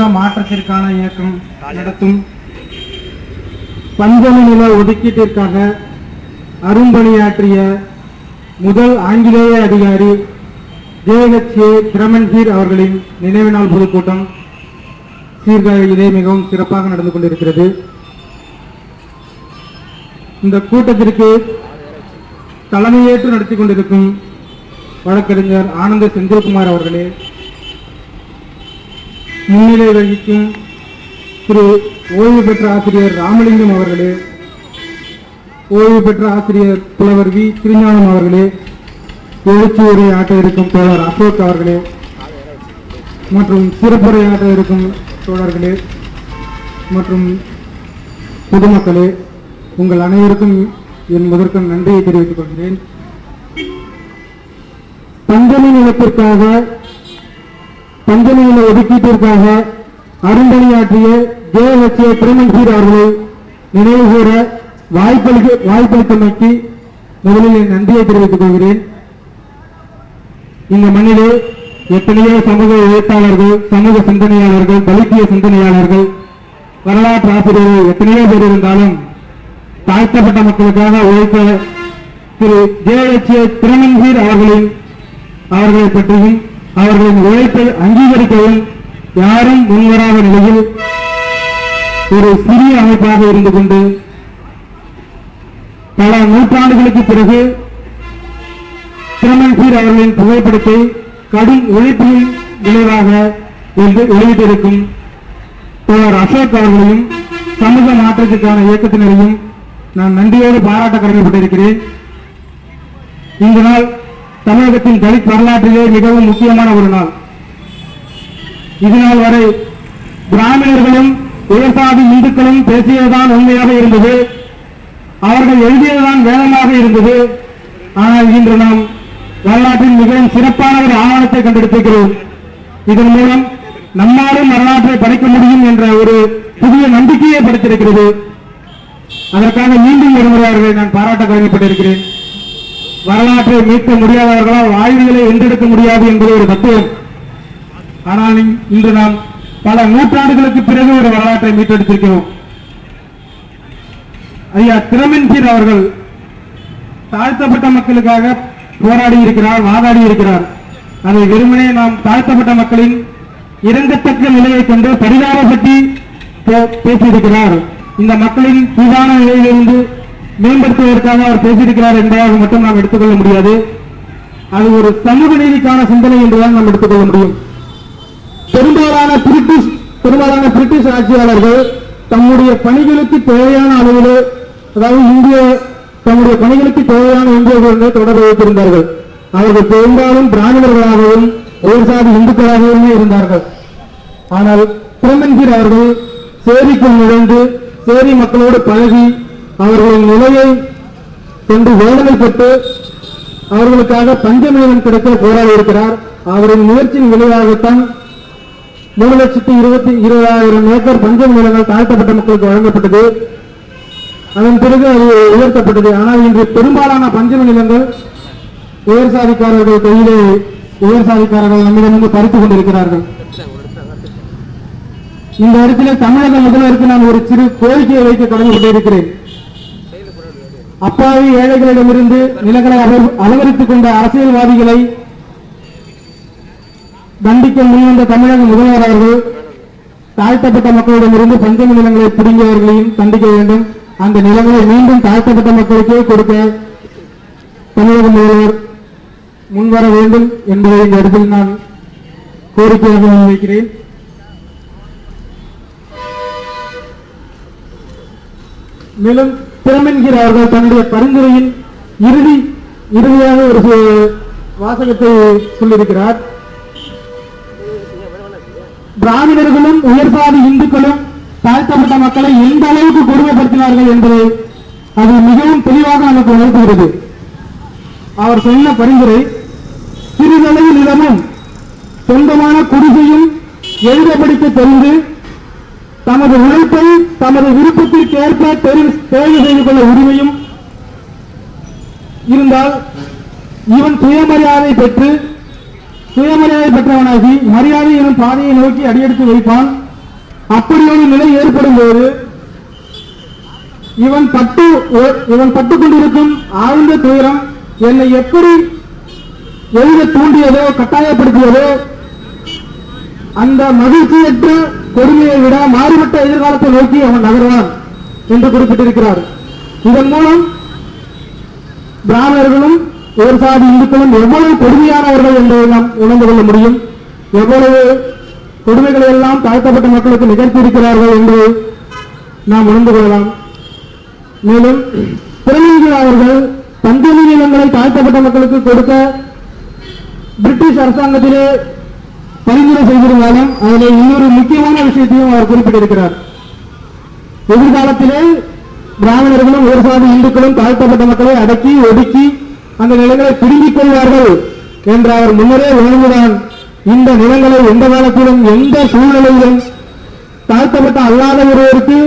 சமூக மாற்றத்திற்கான இயக்கம் நடத்தும் பஞ்சமி நில ஒதுக்கீட்டிற்காக அரும்பணியாற்றிய முதல் ஆங்கிலேய அதிகாரி ஜேஹெச்ஏ பிரமன்ஹீர் அவர்களின் நினைவு நாள் பொதுக்கூட்டம் சீர்காழியிலே மிகவும் சிறப்பாக நடந்து கொண்டிருக்கிறது. இந்த கூட்டத்திற்கு தலைமையேற்று நடத்தி கொண்டிருக்கும் வழக்கறிஞர் ஆனந்த செந்தில்குமார் அவர்களே முன்னிலை வகிக்கும் திரு ஓய்வு பெற்ற ஆசிரியர் ராமலிங்கம் அவர்களே ஓய்வு பெற்ற ஆசிரியர் புலவர் வி. திருஞானம் அவர்களே எழுச்சி உரை இருக்கும் தோழர் அசோக் அவர்களே மற்றும் சிறப்புரையாட்ட இருக்கும் தோழர்களே மற்றும் பொதுமக்களே உங்கள் அனைவருக்கும் என் நன்றியை தெரிவித்துக் கொள்கிறேன். பஞ்சமி நிலத்திற்காக பஞ்சனையில ஒதுக்கீட்டிற்காக அரும்பணியாற்றிய ஜேஎச்ஏ பிரமன்சீர் அவர்களை நினைவு கூற வாய்ப்பளிக்க வாய்ப்பளித்தமைக்கு முதலில் என் நன்றியை தெரிவித்துக் கொள்கிறேன். இந்த மண்ணிலே எத்தனையோ சமூக எழுத்தாளர்கள் சமூக சிந்தனையாளர்கள் தலித்திய சிந்தனையாளர்கள் வரலாற்று ஆசிரியர்கள் எத்தனையோ பேர் இருந்தாலும் தாழ்த்தப்பட்ட மக்களுக்காக உழைத்த திரு ஜேஎச்ஏ திருமன்சீர் அவர்களின் அவர்களை பற்றியும் அவர்களின் உழைப்பை அங்கீகரிக்கவும் யாரும் முன்வராத நிலையில் ஒரு சிறிய அமைப்பாக இருந்து கொண்டு பல நூற்றாண்டுகளுக்கு பிறகு திருமன்சீர் அவர்களின் புகைப்படத்தை கடும் உழைப்பின் விளைவாக வெளியிட்டிருக்கும் தோழர் அசோக் அவர்களையும் சமூக மாற்றத்திற்கான இயக்கத்தினரையும் நான் நன்றியோடு பாராட்ட கடமைப்பட்டிருக்கிறேன். இந்த நாள் தமிழகத்தின் தலித் வரலாற்றிலே மிகவும் முக்கியமான ஒரு நாள். இது நாள் வரை பிராமணர்களும் உயர்சாதி இந்துக்களும் பேசியதுதான் உண்மையாக இருந்தது. அவர்கள் எழுதியதுதான் வேதமாக இருந்தது. ஆனால் இன்று நாம் வரலாற்றின் மிகவும் சிறப்பான ஒரு ஆவணத்தை கண்டெடுத்திருக்கிறோம் இதன் மூலம் நம்மாலும் வரலாற்றை படைக்க முடியும் என்ற ஒரு புதிய நம்பிக்கையை படைத்திருக்கிறது. அதற்காக மீண்டும் ஒருமுறை அவர்களை நான் பாராட்ட கடமைப்பட்டிருக்கிறேன். வரலாற்றை மீட்க முடியாதவர்களால் ஆய்வுகளை வென்றெடுக்க முடியாது என்பது ஒரு தத்துவம். ஆனால் இன்று நாம் பல நூற்றாண்டுகளுக்கு பிறகு ஒரு வரலாற்றை மீட்டெடுத்திருக்கிறோம். ஐயா திறமின்கீர் அவர்கள் தாழ்த்தப்பட்ட மக்களுக்காக போராடி இருக்கிறார் வாதாடி இருக்கிறார் அதை வெறுமனே நாம் தாழ்த்தப்பட்ட மக்களின் இறங்கத்தக்க நிலையை கொண்டு பரிதாபப்பட்டி பேசியிருக்கிறார். இந்த மக்களின் சூதான நிலையிலிருந்து மேம்படுத்துவதற்காக அவர் பேசியிருக்கிறார் என்பதாக மட்டும் நாம் எடுத்துக்கொள்ள முடியாது. அது ஒரு சமூக நீதிக்கான சிந்தனை என்றுதான் நாம் எடுத்துக்கொள்ள முடியும். பெரும்பாலான பிரிட்டிஷ் பெரும்பாலான பிரிட்டிஷ் ஆட்சியாளர்கள் தம்முடைய பணிகளுக்கு தேவையான அளவிலே அதாவது இந்திய தம்முடைய பணிகளுக்கு தேவையான இந்தியர்களுடன் தொடர்பு வைத்திருந்தார்கள். அவர்கள் பெரும்பாலும் பிராமணர்களாகவும் உயர்சாதி இந்துக்களாகவுமே இருந்தார்கள். ஆனால் பிரமன்கீர் அவர்கள் சேரிக்குள் நுழைந்து சேரி மக்களோடு பழகி அவர்களின் நிலையை கொண்டு வேதனைப்பட்டு அவர்களுக்காக பஞ்சமேலம் கிடைக்க போராடி இருக்கிறார். அவரின் முயற்சியின் விளைவாகத்தான் மூணு லட்சத்தி இருபத்தி இருபதாயிரம் ஏக்கர் பஞ்ச நிலங்கள் தாழ்த்தப்பட்ட மக்களுக்கு வழங்கப்பட்டது. அதன் பிறகு அது உயர்த்தப்பட்டது. ஆனால் இன்று பெரும்பாலான பஞ்சம நிலங்கள் உயர் சாதிக்காரர்கள் கையிலே உயர் சாதிக்காரர்கள் நம்மிடமிருந்து பறித்துக் கொண்டிருக்கிறார்கள். இந்த இடத்திலே தமிழக முதல்வருக்கு நான் ஒரு சிறு கோரிக்கையை வைக்க கொண்டிருக்கிறேன். அப்பாவி ஏழைகளிடமிருந்து நிலங்களை அலங்கரித்துக் கொண்ட அரசியல்வாதிகளை தண்டிக்க முன்வந்த தமிழக முதல்வர் அவர்கள் தாழ்த்தப்பட்ட மக்களிடமிருந்து பஞ்சமி நிலங்களை பிடுங்கியவர்களையும் தண்டிக்க வேண்டும். அந்த நிலங்களை மீண்டும் தாழ்த்தப்பட்ட மக்களுக்கே கொடுக்க தமிழக முதல்வர் முன்வர வேண்டும் என்பதை இந்த இடத்தில் நான் கோரிக்கையாக முன்வைக்கிறேன். மேலும் திறமென்கிற அவர்கள் தன்னுடைய பரிந்துரையின் இறுதி இறுதியாக ஒரு வாசகத்தை சொல்லியிருக்கிறார். பிராமணர்களும் உயர்பாடு இந்துக்களும் தாழ்த்தப்பட்ட மக்களை எந்த அளவுக்கு கொடுமைப்படுத்தினார்கள் என்பதை அது மிகவும் தெளிவாக நமக்கு உணர்த்துகிறது. அவர் சொன்ன பரிந்துரை சிறிதளவு நிலமும் சொந்தமான குடிசையும் எழுத படிக்க தெரிந்து தமது உழைப்பை தமது விருப்பத்திற்கு ஏற்ப தேர்வு செய்து கொள்ள உரிமையும் இருந்தால் இவன் சுயமரியாதை பெற்று சுயமரியாதை பெற்றவனாகி மரியாதை எனும் பாதையை நோக்கி அடியெடுத்து வைப்பான். அப்படி ஒரு நிலை ஏற்படும் போது இவன் பட்டு இவன் பட்டுக் கொண்டிருக்கும் ஆழ்ந்த துயரம் என்னை எப்படி எழுத தூண்டியதோ கட்டாயப்படுத்தியதோ அந்த மகிழ்ச்சியற்ற கொடுமையை விட மாறுபட்ட எதிர்காலத்தை நோக்கி அவன் நகர்வான் என்று குறிப்பிட்டிருக்கிறார். இதன் மூலம் பிராமணர்களும் ஒரு சாதி இந்துக்களும் எவ்வளவு கொடுமையானவர்கள் என்பதை நாம் உணர்ந்து கொள்ள முடியும். எவ்வளவு கொடுமைகளை எல்லாம் தாழ்த்தப்பட்ட மக்களுக்கு நிகழ்த்தியிருக்கிறார்கள் என்று நாம் உணர்ந்து கொள்ளலாம். மேலும் பிரதிநிதிகள் அவர்கள் பஞ்சமி நிலங்களை தாழ்த்தப்பட்ட மக்களுக்கு கொடுக்க பிரிட்டிஷ் அரசாங்கத்திலே பரிந்துரை செய்திருந்தாலும் அதில் இன்னொரு முக்கியமான விஷயத்தையும் அவர் குறிப்பிட்டிருக்கிறார். எதிர்காலத்திலே பிராமணர்களும் ஒரு சாதி இந்துக்களும் தாழ்த்தப்பட்ட மக்களை அடக்கி ஒடுக்கி அந்த நிலங்களை திரும்பிக் கொள்வார்கள் என்று அவர் முன்னரே உணர்ந்துதான் இந்த நிலங்களை எந்த காலத்திலும் எந்த சூழ்நிலையிலும் தாழ்த்தப்பட்ட அல்லாத ஒருவருக்கு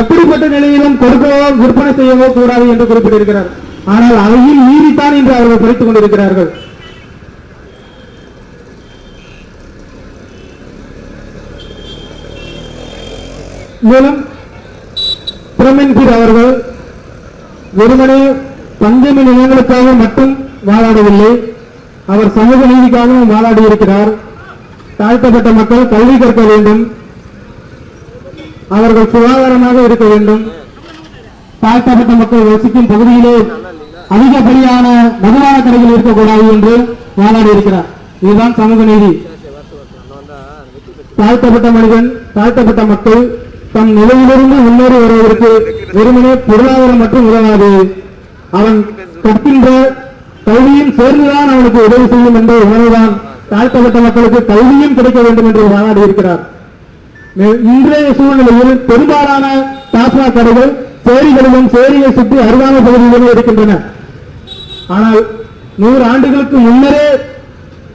எப்படிப்பட்ட நிலையிலும் கொடுக்கவோ விற்பனை செய்யவோ கூடாது என்று குறிப்பிட்டிருக்கிறார். ஆனால் அதையும் மீறித்தான் இன்று அவர்கள் குறைத்துக் கொண்டிருக்கிறார்கள். மேலும் பிரமன்பீர் அவர்கள் வெறுமனே பஞ்சமி நிலங்களுக்காக மட்டும் வாழாடவில்லை அவர் சமூக நீதிக்காகவும் வாதாடி இருக்கிறார் தாழ்த்தப்பட்ட மக்கள் கல்வி கற்க வேண்டும். அவர்கள் சுகாதாரமாக இருக்க வேண்டும். தாழ்த்தப்பட்ட மக்கள் வசிக்கும் பகுதியிலே அதிகப்படியான மதுபான கடைகள் இருக்கக்கூடாது என்று வாதாடி இருக்கிறார் இதுதான் சமூக நீதி. தாழ்த்தப்பட்ட மனிதன் தாழ்த்தப்பட்ட மக்கள் தம் நிலையிலிருந்து முன்னேறி வருவதற்கு வெறுமனே பொருளாதாரம் மட்டும் உதவாது. அவன் கற்கின்ற கல்வியும் சேர்ந்துதான் அவனுக்கு உதவி செய்யும் என்ற உணர்வுதான் தாழ்த்தப்பட்ட மக்களுக்கு கல்வியும் கிடைக்க வேண்டும் என்று வாதாடி இருக்கிறார். இன்றைய சூழ்நிலையில் பெரும்பாலான டாஸ்மாக் கடைகள் சேரிகளிலும் சேரியை சுற்றி அருகாமை பகுதிகளிலும் இருக்கின்றன. ஆனால் நூறு ஆண்டுகளுக்கு முன்னரே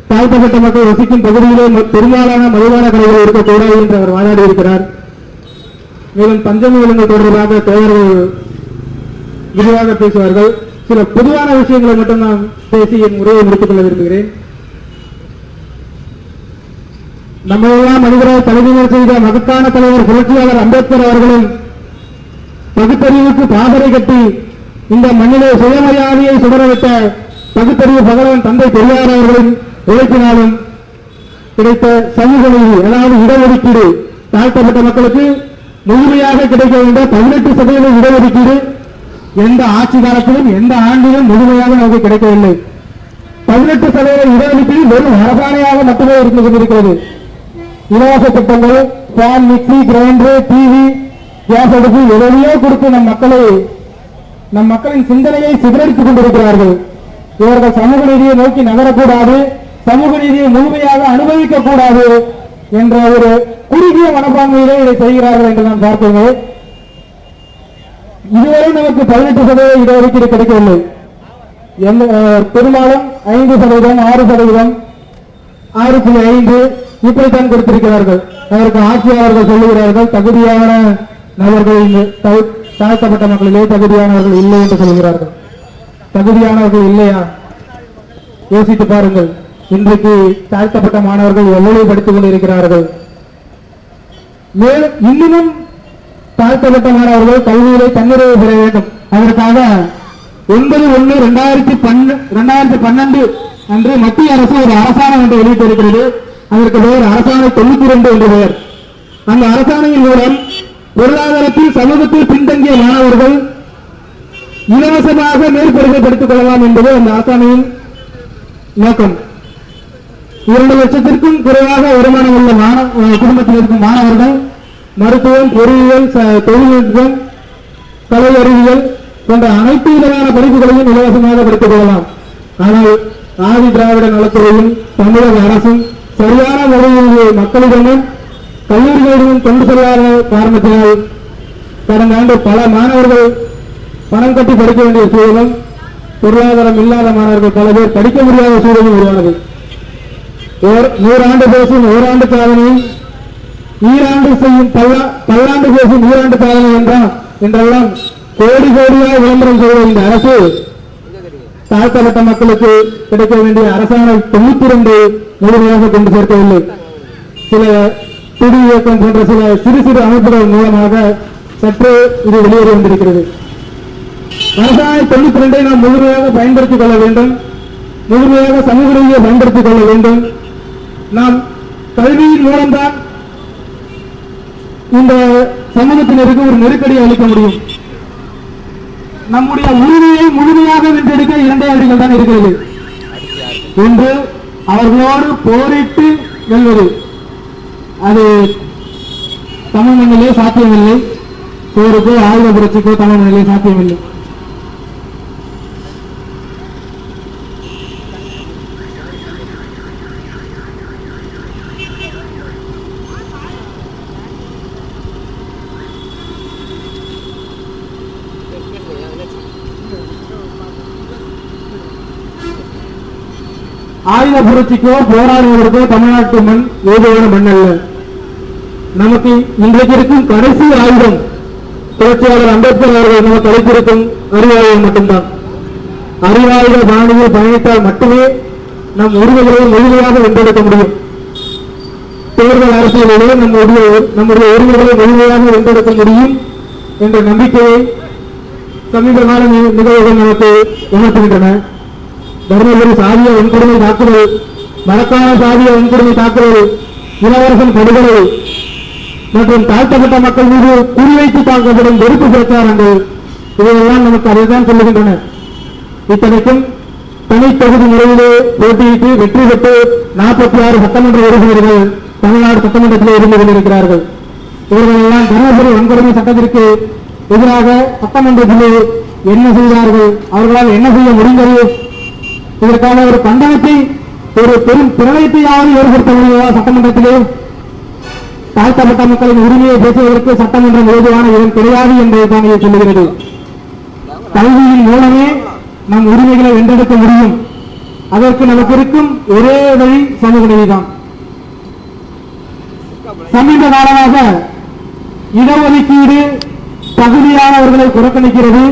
தாழ்த்தப்பட்ட மக்கள் வசிக்கும் பகுதியிலே ம- பெரும்பாலான மதுபான கடைகள் இருக்கக்கூடாது என்று அவர் வாதாடி இருக்கிறார். மேலும் பஞ்சமி விலங்கு தொடர்பாக தோழர்கள் விரிவாக பேசுவார்கள். சில பொதுவான விஷயங்களை மட்டும் நான் பேசி என் உரையை முடித்துக் கொள்ள விரும்புகிறேன். நம்மளெல்லாம் மனிதரை தலைமையில் செய்த மகத்தான தலைவர் புரட்சியாளர் அம்பேத்கர் அவர்களும் பகுத்தறிவுக்கு பாதரை கட்டி இந்த மண்ணிலே சுயமரியாதையை சுடரவிட்ட பகுத்தறிவு பகவான் தந்தை பெரியார் அவர்களின் உழைப்பினாலும் கிடைத்த சமூக நீதி அதாவது இடஒதுக்கீடு தாழ்த்தப்பட்ட மக்களுக்கு முழுமையாக கிடைக்க வேண்டிய பதினெட்டு சதவீத இடஒதுக்கீடு. எந்த ஆட்சி காலத்திலும் எந்த ஆண்டிலும் முழுமையாக நமக்கு கிடைக்கவில்லை. பதினெட்டு சதவீத இடஒதுக்கீடு வெறும் அரசாணையாக மட்டுமே இருந்து கொண்டிருக்கிறது. இலவச திட்டங்கள் fan mixie grinder TV gas அடுப்பு எதையோ கொடுத்து நம் மக்களை நம் மக்களின் சிந்தனையை சிதறடித்துக் கொண்டிருக்கிறார்கள். இவர்கள் சமூக நீதியை நோக்கி நகரக்கூடாது சமூக நீதியை முழுமையாக அனுபவிக்க கூடாது என்ற ஒரு குறுகிய மனப்பான்மையிலே இதை செய்கிறார்கள் என்று நான் பார்க்கிறோம் இதுவரை நமக்கு பதினெட்டு சதவீத இடஒதுக்கீடு கிடைக்கவில்லை. எந்த பெரும்பாலும் ஐந்து சதவீதம் ஆறு சதவீதம் ஆறு புள்ளி ஐந்து இப்படித்தான் கொடுத்திருக்கிறார்கள். அதற்கு ஆட்சியாளர்கள் சொல்லுகிறார்கள் தகுதியான நபர்கள் இங்கு தாழ்த்தப்பட்ட மக்களிலே தகுதியானவர்கள் இல்லை என்று சொல்கிறார்கள் தகுதியானவர்கள் இல்லையா? யோசித்து பாருங்கள். இன்றைக்கு தாழ்த்தப்பட்ட மாணவர்கள் எவ்வளவு படித்துக் கொண்டிருக்கிறார்கள்? மேலும் இன்னமும் தாழ்த்தப்பட்ட மாணவர்கள் கல்வியிலே தன்னிறைவு பெற வேண்டும். அதற்காக ஒன்பது ஒன்று ரெண்டாயிரத்தி பன்ன ரெண்டாயிரத்தி பன்னெண்டு அன்று மத்திய அரசு ஒரு அரசாணை ஒன்று வெளியிட்டிருக்கிறது. அதற்கு பெயர் அரசாணை தொண்ணூத்தி ரெண்டு என்று பெயர். அந்த அரசாணையின் மூலம் பொருளாதாரத்தில் சமூகத்தில் பின்தங்கிய மாணவர்கள் இலவசமாக மேற்படிப்பை படித்துக் கொள்ளலாம் என்பது அந்த அரசாணையின் நோக்கம். இரண்டு லட்சத்திற்கும் குறைவாக வருமானம் உள்ள மாணவ குடும்பத்தில் இருக்கும் மாணவர்கள் மருத்துவம் பொறியியல் ச- தொழில்நுட்பம் கலை அறிவியல் போன்ற அனைத்து விதமான படிப்புகளையும் இலவசமாக படித்துக் கொள்ளலாம். ஆனால் ஆதி திராவிட நலத்துறையும் தமிழக அரசும் சரியான முறையில் மக்களிடமும் கல்லூரிகளிடமும் கொண்டு செல்லாத காரணத்தினால் கடந்த ஆண்டு பல மாணவர்கள் பணம் கட்டி படிக்க வேண்டிய சூழலும் பொருளாதாரம் இல்லாத மாணவர்கள் பல பேர் படிக்க முடியாத சூழலும் உருவானது. நூறாண்டு பேசும் ஓராண்டு சாதனை ஈராண்டு செய்யும் பல்லாண்டு பேசும் ஈராண்டு சாதனை என்றால் என்றெல்லாம் கோடி கோடியாக விளம்பரம் செய்த இந்த அரசு தாழ்த்தப்பட்ட மக்களுக்கு கிடைக்க வேண்டிய அரசாணை தொண்ணூத்தி ரெண்டு முழுமையாக கொண்டு சேர்க்கவில்லை. சில துடி இயக்கம் போன்ற சில சிறு சிறு அமைப்புகள் மூலமாக சற்று இது வெளியேறி வந்திருக்கிறது. அரசாணை தொண்ணூத்தி ரெண்டை நாம் முழுமையாக பயன்படுத்திக் கொள்ள வேண்டும். முழுமையாக சமூக ரீதியை பயன்படுத்திக் கொள்ள வேண்டும். நாம் கல்வியின் மூலம்தான் இந்த சமூகத்தினருக்கு ஒரு நெருக்கடியை அளிக்க முடியும். நம்முடைய உரிமையை முழுமையாக வென்றெடுக்க இரண்டே வழிகள் தான் இருக்கிறது. ஒன்று அவர்களோடு போரிட்டு வெல்வது. அது தமிழ் மண்ணிலே சாத்தியமில்லை. போருக்கோ ஆயுத புரட்சிக்கோ தமிழ் மண்ணிலே சாத்தியமில்லை. ஆயுத புரட்சிக்கோ போராடுவதற்கோ தமிழ்நாட்டு மண் ஏதுவான மண் அல்ல. நமக்கு இன்றைக்கு இருக்கும் கடைசி ஆயுதம் புரட்சியாளர் அம்பேத்கர் அவர்கள் நமக்கு அளித்திருக்கும் அறிவாயுதம் மட்டும்தான். அறிவாயுத பாணியில் பயணித்தால் மட்டுமே நம் உரிமைகளை முழுமையாக வென்றெடுக்க முடியும். தேர்தல் அரசியலிலே நம்முடைய நம்முடைய உரிமைகளை முழுமையாக வென்றெடுக்க முடியும் என்ற நம்பிக்கையை சமீப கால நிகழ்வுகள் நமக்கு உணர்த்துகின்றன. தர்மபுரி சாதிய வன்கொடுமை தாக்குதல் மரக்கான சாதிய வன்கொடுமை தாக்குதல் இளவரசன் படுகொலை மற்றும் தாழ்த்தப்பட்ட மக்கள் மீது குறிவைத்து தாக்கப்படும் வெறுப்பு பிரச்சாரங்கள் இவையெல்லாம் நமக்கு அதைதான் சொல்லுகின்றன. இத்தனைக்கும் தனித்தொகுதி முறையிலே போட்டியிட்டு வெற்றி பெற்று நாற்பத்தி ஆறு சட்டமன்ற உறுப்பினர்கள் தமிழ்நாடு சட்டமன்றத்திலே இருந்து கொண்டிருக்கிறார்கள். இவர்களெல்லாம் தருமபுரி வன்கொடுமை சட்டத்திற்கு எதிராக சட்டமன்றத்திலே என்ன செய்தார்கள்? அவர்களால் என்ன செய்ய முடிந்தது? இதற்கான ஒரு கண்டனத்தை ஒரு பெரும் பிரளயத்தையாவது ஏற்படுத்த முடியுமா சட்டமன்றத்திலே? தாழ்த்தப்பட்ட மக்களின் உரிமையை பேசுவதற்கு சட்டமன்றம் ஏதுவான இடம் கிடையாது என்பதைத்தான் இதை சொல்லுகிறது. கல்வியின் மூலமே நம் உரிமைகளை வென்றெடுக்க முடியும். அதற்கு நமக்கு இருக்கும் ஒரே வழி சமூக நீதிதான். சமீப காலமாக இடஒதுக்கீடு தகுதியானவர்களை புறக்கணிக்கிறது.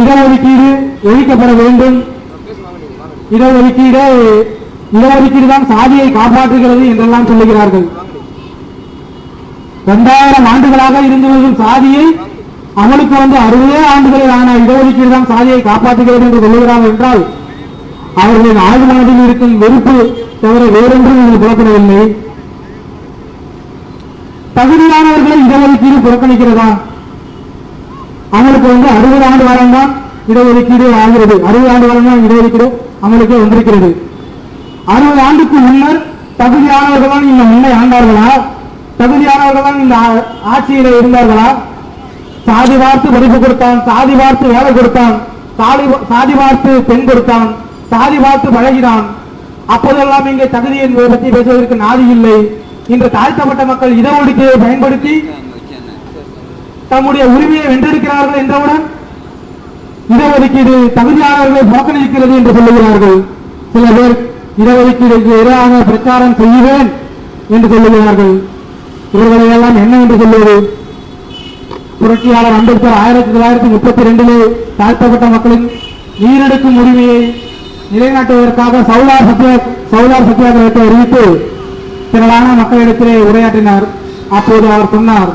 இடஒதுக்கீடு ஒழிக்கப்பட வேண்டும். இடஒதுக்கீடு இடஒதுக்கீடு தான் சாதியை காப்பாற்றுகிறது என்றெல்லாம் சொல்லுகிறார்கள். இரண்டாயிரம் ஆண்டுகளாக இருந்து வரும் சாதியை அவனுக்கு வந்து அறுபதே ஆண்டுகளில் ஆன இடஒதுக்கீடு தான் சாதியை காப்பாற்றுகிறது என்று சொல்லுகிறார்கள் என்றால் அவர்களின் ஆழ்வு மனதில் இருக்கும் வெறுப்பு தவிர வேறொன்றும் எனக்கு புறப்படவில்லை தகுதியானவர்களை இடஒதுக்கீடு புறக்கணிக்கிறதா? அவங்களுக்கு வந்து அறுபது ஆண்டு காலம் தான் இடஒதுக்கீடு ஆகிறது அறுபது ஆண்டு காலமாக இடஒதுக்கீடு அமலுக்கே வந்திருக்கிறது. அறுபது ஆண்டுக்கு முன்னர் தகுதியானவர்கள் இந்த முன்னை ஆண்டார்களா? தகுதியானவர்கள் இந்த ஆ- ஆட்சியில இருந்தார்களா? சாதி பார்த்து வரிப்பு கொடுத்தான் சாதி பார்த்து வேலை கொடுத்தான் சாதி சாதி பார்த்து பெண் கொடுத்தான் சாதி பார்த்து பழகினான். அப்போதெல்லாம் இங்கே தகுதி என்பதை பற்றி பேசுவதற்கு நாதி இல்லை. இன்று தாழ்த்தப்பட்ட மக்கள் இடஒதுக்கீடை பயன்படுத்தி தம்முடைய உரிமையை வென்றெடுக்கிறார்கள் என்றவுடன் இடஒதுக்கீடு தகுதியானவர்கள் புறக்கணிக்கிறது என்று சொல்லுகிறார்கள். சில பேர் இடஒதுக்கீடுக்கு எதிராக பிரச்சாரம் செய்வேன் என்று சொல்லுகிறார்கள். இவர்களை எல்லாம் என்ன என்று சொல்லுவது? புரட்சியாளர் அம்பேத்கர் ஆயிரத்தி தொள்ளாயிரத்தி முப்பத்தி ரெண்டிலே தாழ்த்தப்பட்ட மக்களின் நீரெடுக்கும் உரிமையை நிலைநாட்டுவதற்காக சௌலார் சத்தியா சௌலார் சத்தியாகிரகத்தை அறிவித்து திரளான மக்களிடத்திலே உரையாற்றினார். அப்போது அவர் சொன்னார்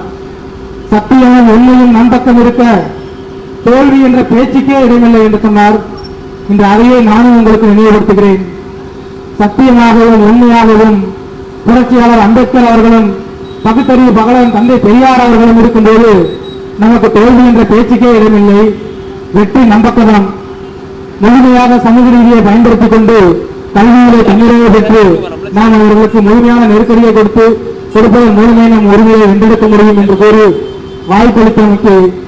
சத்தியமும் உண்மையும் நண்பக்கம் இருக்க தோல்வி என்ற பேச்சுக்கே இடமில்லை என்று சொன்னார். இந்த அறையை நானும் உங்களுக்கு நினைவுபடுத்துகிறேன். சத்தியமாகவும் உண்மையாகவும் புரட்சியாளர் அம்பேத்கர் அவர்களும் பகுத்தறிவு பகலன் தந்தை பெரியார் அவர்களும் இருக்கும்போது நமக்கு தோல்வி என்ற பேச்சுக்கே இடமில்லை. வெற்றி நம்பக்கதான் முழுமையாக சமூக ரீதியை பயன்படுத்திக் கொண்டு கல்வியிலே தன்னிறைவு பெற்று நாம் அவர்களுக்கு முழுமையான நெருக்கடியை கொடுத்து கொடுப்பதன் மூலமே நம் உரிமையை வென்றெடுக்க முடியும் என்று கூறி வாய்ப்பளித்தமைக்கு